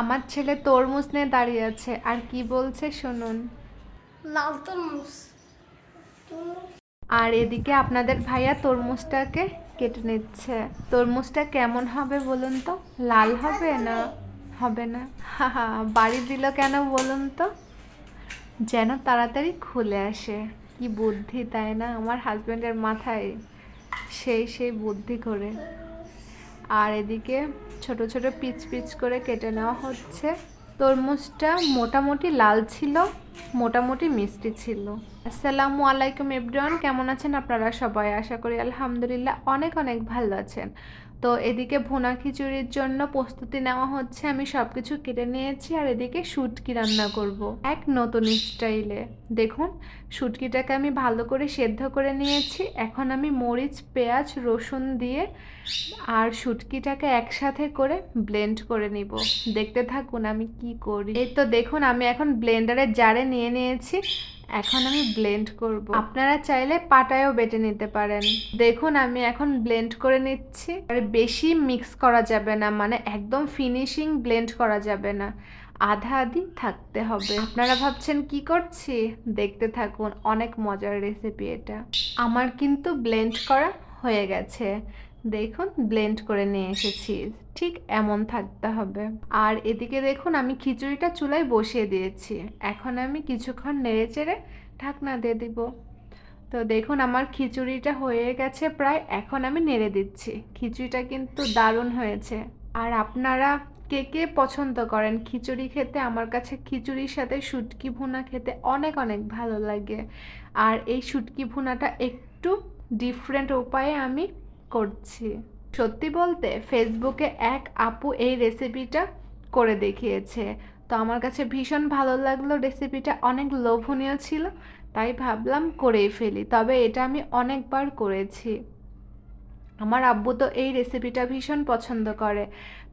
আমার ছেলে তরমুজ নিয়ে দাঁড়িয়ে আছে আর কি বলছে শুনুন। লাল তরমুজ। আর এদিকে আপনাদের ভাইয়া তরমুজটাকে কেটে নিচ্ছে। তরমুজটা কেমন হবে বলুন তো? লাল হবে না? হবে না? হাহা বাড়ি দিল কেন বলুন তো? যেন তাড়াতাড়ি খুলে আসে। কি বুদ্ধি তাই না? আমার হাজব্যান্ডের মাথায় সেই সেই বুদ্ধি করে আর এদিকে ছোট ছোট পিচ পিচ করে কেটে নেওয়া হচ্ছে। তরমুজটা মোটামুটি লাল ছিল। মোটামুটি মিষ্টি ছিল। আসসালামু আলাইকুম এভরিওয়ান, কেমন আছেন আপনারা সবাই? আশা করি আলহামদুলিল্লাহ অনেক অনেক ভালো আছেন। তো এদিকে ভুনা খিচুড়ির জন্য প্রস্তুতি নেওয়া হচ্ছে, আমি সব কিছু কেটে নিয়েছি আর এদিকে শুটকি রান্না করব এক নতুন স্টাইলে। দেখুন, শুটকিটাকে আমি ভালো করে সেদ্ধ করে নিয়েছি। এখন আমি মরিচ, পেঁয়াজ, রসুন দিয়ে আর শুটকিটাকে একসাথে করে ব্লেন্ড করে নিব। দেখতে থাকুন আমি কি করি। এই তো দেখুন, আমি এখন ব্লেন্ডারের জারে নিয়ে নিয়েছি। এখন আমি ব্লেন্ড করব। আপনারা চাইলে পাটায়ও বেটে নিতে পারেন। দেখুন, আমি এখন ব্লেন্ড করে নিচ্ছি। আর বেশি মিক্স করা যাবে না মানে একদম ফিনিশিং ব্লেন্ড করা যাবে না। আধা আধি থাকতে হবে। আপনারা ভাবছেন কি করছি? দেখতে থাকুন, অনেক মজার রেসিপি এটা। আমার কিন্তু ব্লেন্ড করা হয়ে গেছে। দেখুন ব্লেন্ড করে নিয়ে এসেছি। ঠিক এমন থাকতে হবে। আর এদিকে দেখুন, আমি খিচুড়িটা চুলায় বসিয়ে দিয়েছি। এখন আমি কিছুক্ষণ নেড়ে চেড়ে ঢাকনা দিয়ে দিব। তো দেখুন, আমার খিচুড়িটা হয়ে গেছে প্রায়, এখন আমি নেড়ে দিচ্ছি। খিচুড়িটা কিন্তু দারুণ হয়েছে। আর আপনারা কে কে পছন্দ করেন খিচুড়ি খেতে? আমার কাছে খিচুড়ির সাথে শুটকি ভুনা খেতে অনেক অনেক ভালো লাগে। আর এই শুটকি ভুনাটা একটু ডিফারেন্ট উপায়ে আমি করছি। সত্যি বলতে ফেসবুকে এক আপু এই রেসিপিটা করে দেখিয়েছে। তো আমার কাছে ভীষণ ভালো লাগল রেসিপিটা অনেক লোভনীয় ছিল, তাই ভাবলাম করেই ফেলি, তবে এটা আমি অনেকবার করেছি। আমার আব্বু তো এই রেসিপিটা ভীষণ পছন্দ করে।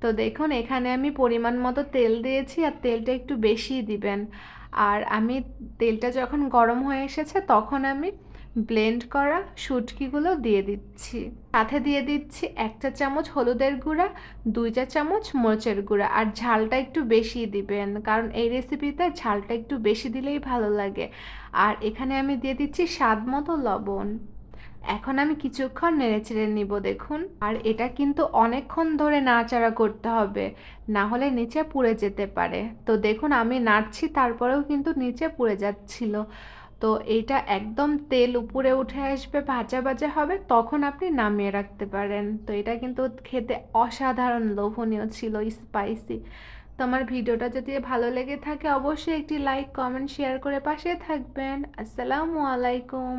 তো দেখুন, এখানে আমি পরিমাণ মতো তেল দিয়েছি আর তেলটা একটু বেশিই দিবেন। আর আমি তেলটা যখন গরম হয়ে এসেছে, তখন আমি ব্লেন্ড করা শুটকিগুলো দিয়ে দিচ্ছি। সাথে দিয়ে দিচ্ছি এক চা চামচ হলুদের গুঁড়া, দুই চা চামচ মরিচের গুঁড়া। আর ঝালটা একটু বেশি দিবেন, কারণ এই রেসিপিতে ঝালটা একটু বেশি দিলেই ভালো লাগে। আর এখানে আমি দিয়ে দিচ্ছি স্বাদ মতো লবণ। এখন আমি কিছুক্ষণ নেড়ে চেড়ে নিব, দেখুন। আর এটা কিন্তু অনেকক্ষণ ধরে নাড়াচাড়া করতে হবে, না হলে নিচে পুড়ে যেতে পারে। তো দেখুন, আমি নাড়ছি, তারপরেও কিন্তু নিচে পুড়ে যাচ্ছিল। তো এইটা একদম তেল উপরে উঠে আসবে, ভাজা ভাজা হবে, তখন আপনি নামিয়ে রাখতে পারেন। তো এটা কিন্তু খেতে অসাধারণ লোভনীয় ছিল স্পাইসি তো আমার ভিডিওটা যদি ভালো লেগে থাকে, অবশ্যই একটি লাইক কমেন্ট শেয়ার করে পাশে থাকবেন। আসসালামু আলাইকুম।